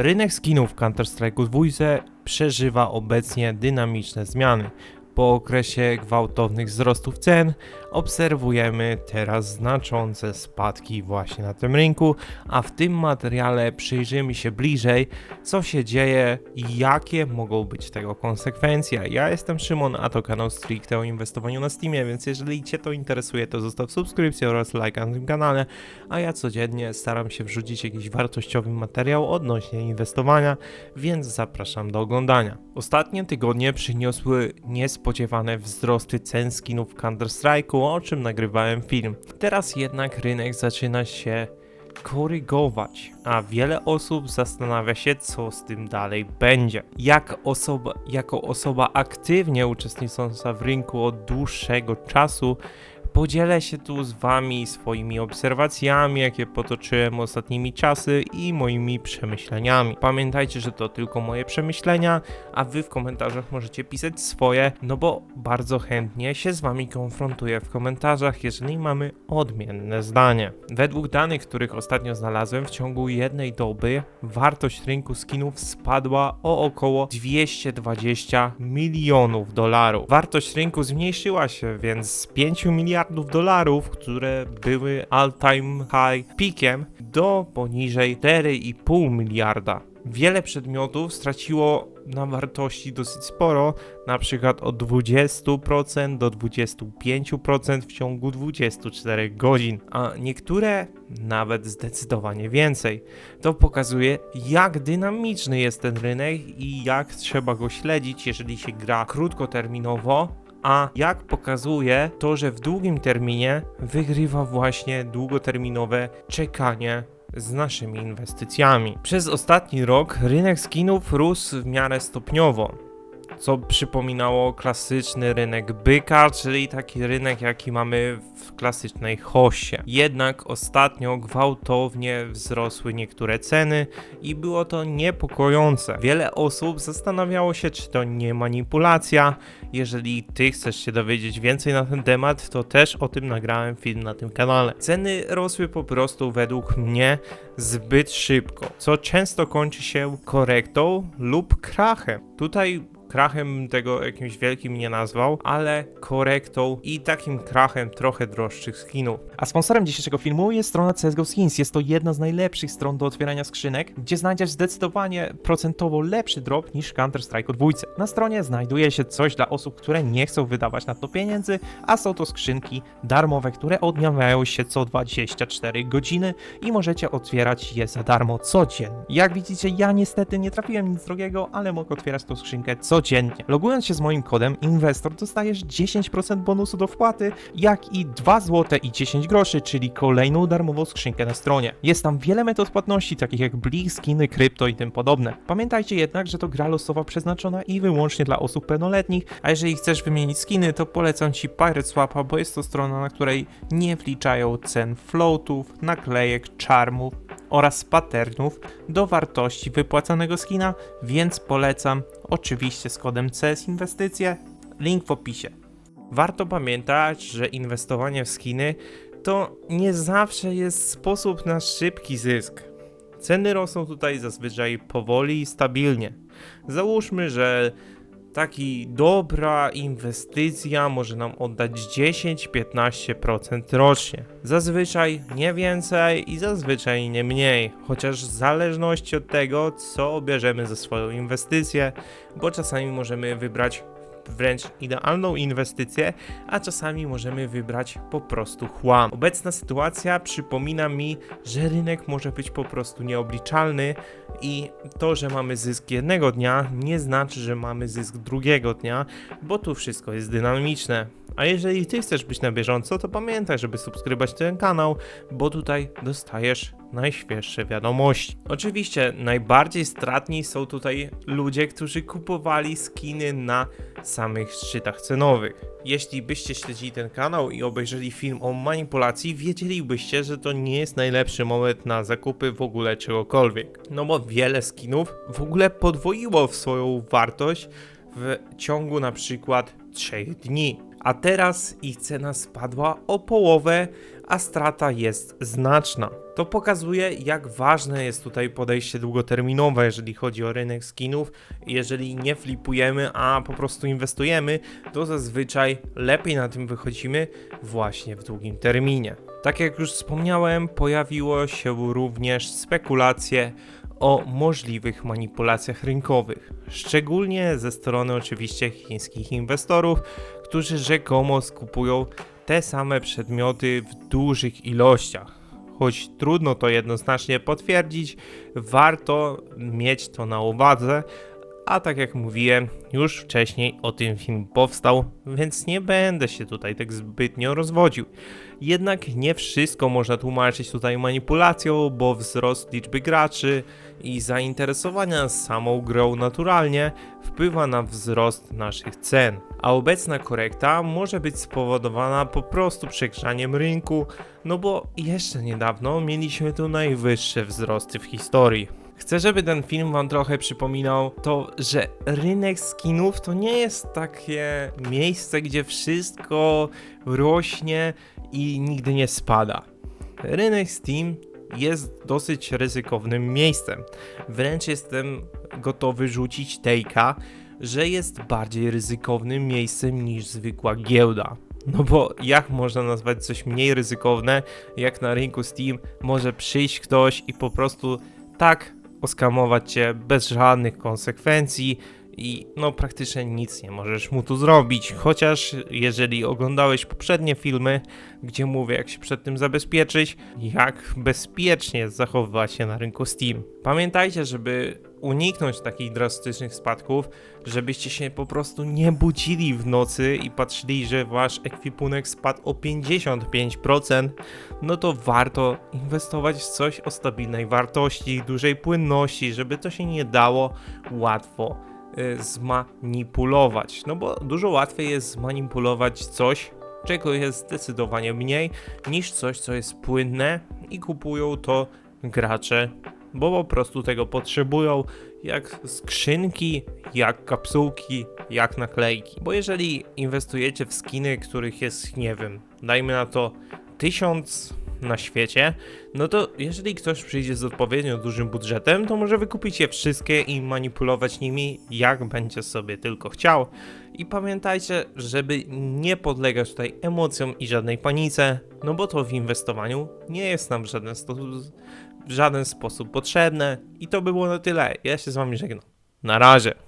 Rynek skinów w Counter-Strike'u 2 przeżywa obecnie dynamiczne zmiany. Po okresie gwałtownych wzrostów cen obserwujemy teraz znaczące spadki właśnie na tym rynku, a w tym materiale przyjrzymy się bliżej, co się dzieje i jakie mogą być tego konsekwencje. Ja jestem Szymon, a to kanał stricte o inwestowaniu na Steamie, więc jeżeli Cię to interesuje, to zostaw subskrypcję oraz lajka na tym kanale, a ja codziennie staram się wrzucić jakiś wartościowy materiał odnośnie inwestowania, więc zapraszam do oglądania. Ostatnie tygodnie przyniosły niespodziewane wzrosty cen skinów w Counter-Strike'u, o czym nagrywałem film. Teraz jednak rynek zaczyna się korygować, a wiele osób zastanawia się, co z tym dalej będzie. Jak osoba, jako osoba aktywnie uczestnicząca w rynku od dłuższego czasu, podzielę się tu z Wami swoimi obserwacjami, jakie potoczyłem ostatnimi czasy i moimi przemyśleniami. Pamiętajcie, że to tylko moje przemyślenia, a Wy w komentarzach możecie pisać swoje, no bo bardzo chętnie się z Wami konfrontuję w komentarzach, jeżeli mamy odmienne zdanie. Według danych, których ostatnio znalazłem, w ciągu jednej doby wartość rynku skinów spadła o około 220 milionów dolarów. Wartość rynku zmniejszyła się więc z 5 miliardów dolarów, które były all-time high peakiem, do poniżej 4,5 miliarda. Wiele przedmiotów straciło na wartości dosyć sporo, na przykład od 20% do 25% w ciągu 24 godzin, a niektóre nawet zdecydowanie więcej. To pokazuje, jak dynamiczny jest ten rynek i jak trzeba go śledzić, jeżeli się gra krótkoterminowo, a jak pokazuje to, że w długim terminie wygrywa właśnie długoterminowe czekanie z naszymi inwestycjami. Przez ostatni rok rynek skinów rósł w miarę stopniowo, co przypominało klasyczny rynek byka, czyli taki rynek, jaki mamy w klasycznej hosie. Jednak ostatnio gwałtownie wzrosły niektóre ceny i było to niepokojące. Wiele osób zastanawiało się, czy to nie manipulacja. Jeżeli ty chcesz się dowiedzieć więcej na ten temat, to też o tym nagrałem film na tym kanale. Ceny rosły po prostu według mnie zbyt szybko, co często kończy się korektą lub krachem. Tutaj krachem tego jakimś wielkim nie nazwał, ale korektą i takim krachem trochę droższych skinów. A sponsorem dzisiejszego filmu jest strona CSGO Skins. Jest to jedna z najlepszych stron do otwierania skrzynek, gdzie znajdziesz zdecydowanie procentowo lepszy drop niż Counter-Strike 2. Na stronie znajduje się coś dla osób, które nie chcą wydawać na to pieniędzy, a są to skrzynki darmowe, które odnawiają się co 24 godziny i możecie otwierać je za darmo codziennie. Jak widzicie, ja niestety nie trafiłem nic drogiego, ale mogę otwierać tą skrzynkę codziennie. Logując się z moim kodem inwestor dostajesz 10% bonusu do wpłaty, jak i 2 zł i 10 groszy, czyli kolejną darmową skrzynkę na stronie. Jest tam wiele metod płatności, takich jak Blik, skiny, krypto i tym podobne. Pamiętajcie jednak, że to gra losowa przeznaczona i wyłącznie dla osób pełnoletnich, a jeżeli chcesz wymienić skiny, to polecam Ci Pirate Swapa, bo jest to strona, na której nie wliczają cen floatów, naklejek, charmów oraz patternów do wartości wypłacanego skina, więc polecam oczywiście z kodem CS Inwestycje, link w opisie. Warto pamiętać, że inwestowanie w skiny to nie zawsze jest sposób na szybki zysk. Ceny rosną tutaj zazwyczaj powoli i stabilnie. Załóżmy, że taki dobra inwestycja może nam oddać 10-15% rocznie. Zazwyczaj nie więcej i zazwyczaj nie mniej, chociaż w zależności od tego, co obierzemy za swoją inwestycję, bo czasami możemy wybrać wręcz idealną inwestycję, a czasami możemy wybrać po prostu chłam. Obecna sytuacja przypomina mi, że rynek może być po prostu nieobliczalny i to, że mamy zysk jednego dnia, nie znaczy, że mamy zysk drugiego dnia, bo tu wszystko jest dynamiczne. A jeżeli ty chcesz być na bieżąco, to pamiętaj, żeby subskrybować ten kanał, bo tutaj dostajesz najświeższe wiadomości. Oczywiście najbardziej stratni są tutaj ludzie, którzy kupowali skiny na samych szczytach cenowych. Jeśli byście śledzili ten kanał i obejrzeli film o manipulacji, wiedzielibyście, że to nie jest najlepszy moment na zakupy w ogóle czegokolwiek. No bo wiele skinów w ogóle podwoiło w swoją wartość w ciągu na przykład 3 dni. A teraz ich cena spadła o połowę, a strata jest znaczna. To pokazuje, jak ważne jest tutaj podejście długoterminowe, jeżeli chodzi o rynek skinów. Jeżeli nie flipujemy, a po prostu inwestujemy, to zazwyczaj lepiej na tym wychodzimy właśnie w długim terminie. Tak jak już wspomniałem, pojawiło się również spekulacje o możliwych manipulacjach rynkowych, szczególnie ze strony oczywiście chińskich inwestorów, którzy rzekomo skupują te same przedmioty w dużych ilościach. Choć trudno to jednoznacznie potwierdzić, warto mieć to na uwadze, a tak jak mówiłem, już wcześniej o tym film powstał, więc nie będę się tutaj tak zbytnio rozwodził. Jednak nie wszystko można tłumaczyć tutaj manipulacją, bo wzrost liczby graczy i zainteresowania samą grą naturalnie wpływa na wzrost naszych cen. A obecna korekta może być spowodowana po prostu przegrzaniem rynku, no bo jeszcze niedawno mieliśmy tu najwyższe wzrosty w historii. Chcę, żeby ten film wam trochę przypominał to, że rynek skinów to nie jest takie miejsce, gdzie wszystko rośnie i nigdy nie spada. Rynek Steam jest dosyć ryzykownym miejscem. Wręcz jestem gotowy rzucić tejka, że jest bardziej ryzykownym miejscem niż zwykła giełda. No bo jak można nazwać coś mniej ryzykowne, jak na rynku Steam może przyjść ktoś i po prostu tak oskamować cię bez żadnych konsekwencji i no praktycznie nic nie możesz mu tu zrobić. Chociaż jeżeli oglądałeś poprzednie filmy, gdzie mówię jak się przed tym zabezpieczyć, jak bezpiecznie zachowywać się na rynku Steam. Pamiętajcie, żeby uniknąć takich drastycznych spadków, żebyście się po prostu nie budzili w nocy i patrzyli, że wasz ekwipunek spadł o 55%, no to warto inwestować w coś o stabilnej wartości, dużej płynności, żeby to się nie dało łatwo zmanipulować. No bo dużo łatwiej jest zmanipulować coś, czego jest zdecydowanie mniej, niż coś, co jest płynne i kupują to gracze, bo po prostu tego potrzebują, jak skrzynki, jak kapsułki, jak naklejki. Bo jeżeli inwestujecie w skiny, których jest, nie wiem, dajmy na to tysiąc na świecie, no to jeżeli ktoś przyjdzie z odpowiednio dużym budżetem, to może wykupić je wszystkie i manipulować nimi jak będzie sobie tylko chciał. I pamiętajcie, żeby nie podlegać tutaj emocjom i żadnej panice, no bo to w inwestowaniu nie jest nam w żaden, w żaden sposób potrzebne. I to by było na tyle. Ja się z wami żegnam. Na razie.